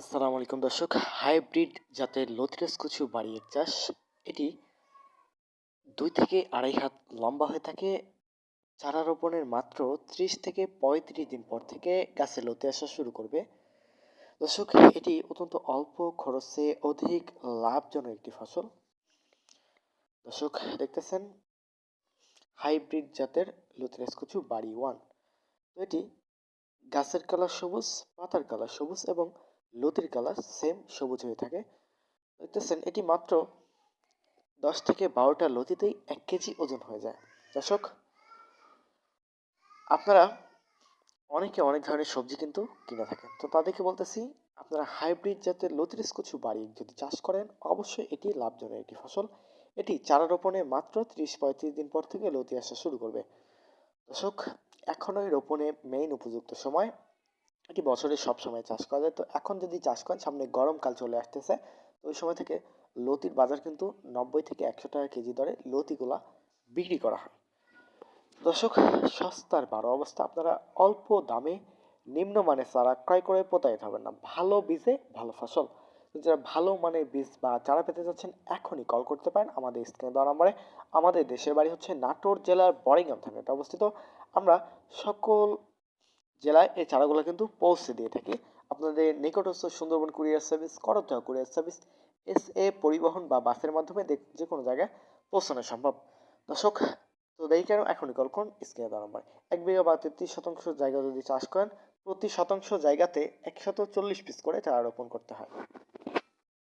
আসসালামু আলাইকুম দর্শক। হাইব্রিড জাতের লতিরাজ কচু বাড়ির চাষ, এটি দুই থেকে আড়াই হাত লম্বা হয়ে থাকে। চারা রোপণের মাত্র ত্রিশ থেকে পঁয়ত্রিশ দিন পর থেকে গাছে লতি আসা শুরু করবে। দর্শক, এটি অত্যন্ত অল্প খরচে অধিক লাভজনক একটি ফসল। দর্শক, দেখতেছেন হাইব্রিড জাতের লতিরাজ কচু বাড়ি ওয়ান। তো এটি গাছের কালার সবুজ, পাতার কালার সবুজ এবং লতির কালার সেম সবুজ হয়ে থাকে। দেখতেছেন, এটি মাত্র দশ থেকে বারোটা লতিতেই এক কেজি ওজন হয়ে যায়। দর্শক, আপনারা অনেকে অনেক ধরনের সবজি কিন্তু কিনে থাকেন। তো তাদেরকে বলতেছি, আপনারা হাইব্রিড জাতের লতিরিস কচু বাড়ি যদি চাষ করেন, অবশ্যই এটি লাভজনক একটি ফসল। এটি চারা রোপণে মাত্র ত্রিশ পঁয়ত্রিশ দিন পর থেকে লতি আসা শুরু করবে। দর্শক, এখনই রোপণে মেইন উপযুক্ত সময়। এটি বছরের সব সময় চাষ করা যায়। তো এখন যদি চাষ করেন, সামনে গরমকাল চলে আসতেছে। তো ওই সময় থেকে লতির বাজার কিন্তু নব্বই থেকে একশো টাকা কেজি দরে লতিগুলা বিক্রি করা হয়। দর্শক, সস্তার বারো অবস্থা। আপনারা অল্প দামে নিম্নমানের চারা ক্রয় করে প্রতারিত হবেন না। ভালো বীজে ভালো ফসল। যারা ভালো মানের বীজ বা চারা পেতে যাচ্ছেন, এখনই কল করতে পারেন আমাদের স্ক্রিনে দেওয়া নম্বরে। আমাদের দেশের বাড়ি হচ্ছে নাটোর জেলার বরিংগাম থানাতে অবস্থিত। আমরা সকল জেলায় এই চারাগুলো কিন্তু পৌঁছে দিয়ে থাকি। আপনাদের নিকটস্থ Sundarban courier service Karatoya courier service, S A পরিবহন বা বাসের মাধ্যমে যে কোনো জায়গায় পৌঁছানো সম্ভব। দর্শক, তো দেরি কেন? এখনই কল করুন, স্ক্রিনে দেওয়া নম্বর। এক বিঘা বা তেত্রিশ শতাংশ জায়গা যদি চাষ করেন, প্রতি শতাংশ জায়গাতে একশত চল্লিশ পিস করে চারা রোপণ করতে হয়।